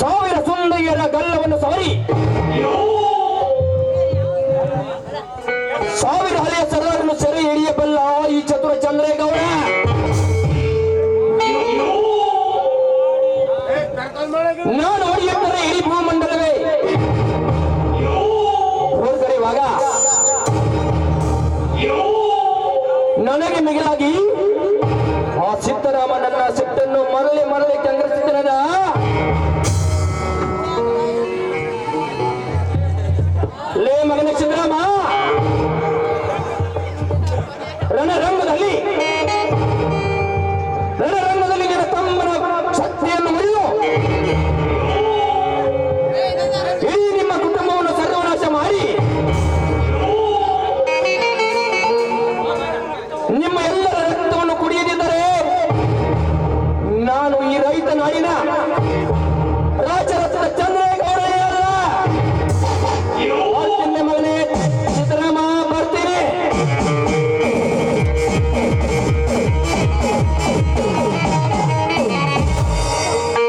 ಸವರಿ ಸಾವಿರ. ಹಳೆಯ ಸರಳನ್ನು ಸೆರೆ ಹಿಡಿಯಬಲ್ಲ ಈ ಚತುರ ಚಂದ್ರೇಗೌಡ. ನಾನು ಹೊಡೆಯುತ್ತಾರೆ ಇಡೀ ಭೂಮಂಡಲವೇ. ಹೋಲ್ಕರೆಯುವಾಗ ನನಗೆ ಮಿಗಿಲಾಗಿ ಆ ನನ್ನ ರಂಗದಲ್ಲಿ ನಿನ್ನ ತಮ್ಮನ ಶಕ್ತಿಯನ್ನು ಮುರಿದು ಇಡೀ ನಿಮ್ಮ ಕುಟುಂಬವನ್ನು ಸರ್ವನಾಶ ಮಾಡಿ. ನಿಮ್ಮ ಎಲ್ಲರ ರಕ್ತವನ್ನು ಕುಡಿಯದಿದ್ದರೆ ನಾನು ಈ ರೈತ ನಾಡಿನ ರಾಜ